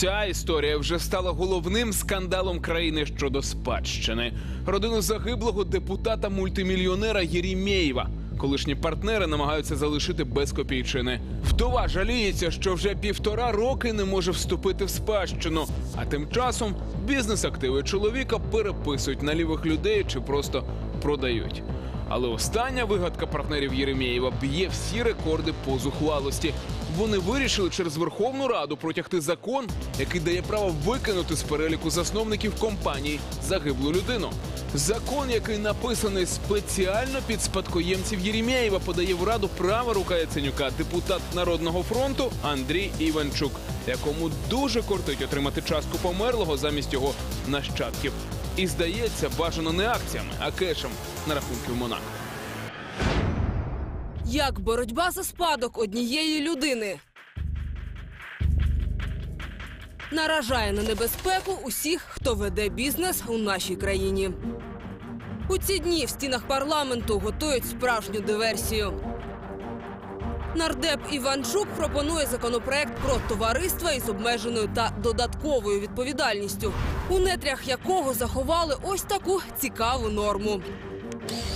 Ця історія вже стала головним скандалом країни щодо спадщини. Родину загиблого депутата мультимільйонера Єрімєєва. Колишні партнери намагаються залишити без копійчини. Вдова жаліється, що вже півтора роки не може вступити в спадщину. А тим часом бізнес-активи чоловіка переписують на лівих людей чи просто продають. Але остання вигадка партнерів Єремєєва б'є всі рекорди по зухвалості. Вони вирішили через Верховну Раду протягти закон, який дає право викинути з переліку засновників компанії загиблу людину. Закон, який написаний спеціально під спадкоємців Єремєєва, подає в раду права рука Яценюка, депутат Народного фронту Андрій Іванчук, якому дуже кортить отримати частку померлого замість його нащадків. І здається, бажано не акціями, а кешем на рахунки в Монако. Як боротьба за спадок однієї людини наражає на небезпеку усіх, хто веде бізнес у нашій країні. У ці дні в стінах парламенту готують справжню диверсію. Нардеп Іванчук пропонує законопроект про товариства із обмеженою та додатковою відповідальністю, у нетрях якого заховали ось таку цікаву норму.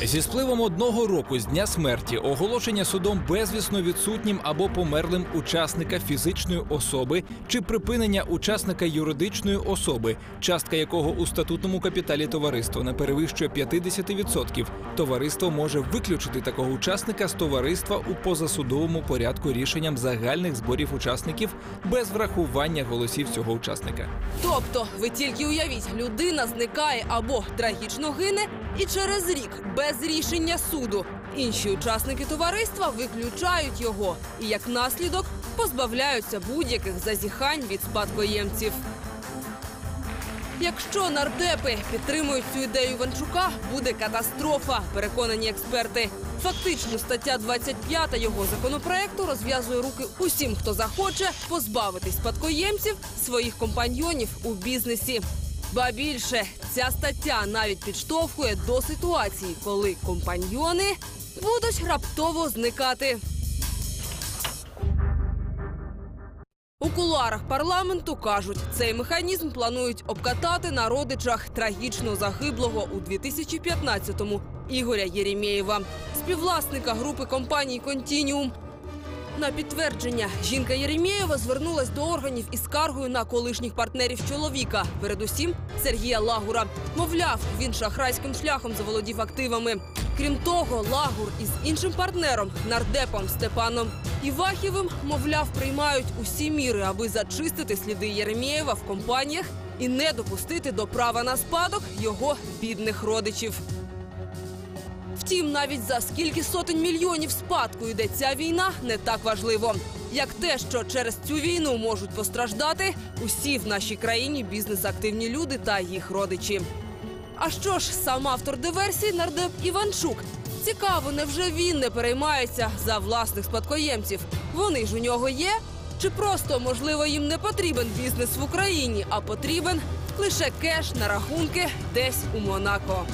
Зі спливом одного року з дня смерті оголошення судом безвісно відсутнім або померлим учасника фізичної особи чи припинення учасника юридичної особи, частка якого у статутному капіталі товариства не перевищує 50%, товариство може виключити такого учасника з товариства у позасудовому порядку рішенням загальних зборів учасників без врахування голосів цього учасника. Тобто, ви тільки уявіть, людина зникає або трагічно гине, і через рік без рішення суду інші учасники товариства виключають його і як наслідок позбавляються будь-яких зазіхань від спадкоємців. Якщо нардепи підтримують цю ідею Іванчука, буде катастрофа, переконані експерти. Фактично, стаття 25 його законопроекту розв'язує руки усім, хто захоче позбавитись спадкоємців своїх компаньйонів у бізнесі. Ба більше ця стаття навіть підштовхує до ситуації, коли компаньйони будуть раптово зникати. У кулуарах парламенту кажуть, цей механізм планують обкатати на родичах трагічно загиблого у 2015-му Ігоря Єремєєва, співвласника групи компаній Контініум. На підтвердження жінка Єремєєва звернулась до органів із скаргою на колишніх партнерів чоловіка, передусім Сергія Лагура. Мовляв, він шахрайським шляхом заволодів активами. Крім того, Лагур із іншим партнером, нардепом Степаном Івахівим, мовляв, приймають усі міри, аби зачистити сліди Єремєєва в компаніях і не допустити до права на спадок його бідних родичів. Втім, навіть за скільки сотень мільйонів спадку йде ця війна, не так важливо. Як те, що через цю війну можуть постраждати усі в нашій країні бізнес-активні люди та їх родичі. А що ж, сам автор диверсії нардеп Іванчук. Цікаво, невже він не переймається за власних спадкоємців? Вони ж у нього є? Чи просто, можливо, їм не потрібен бізнес в Україні, а потрібен лише кеш на рахунки десь у Монако?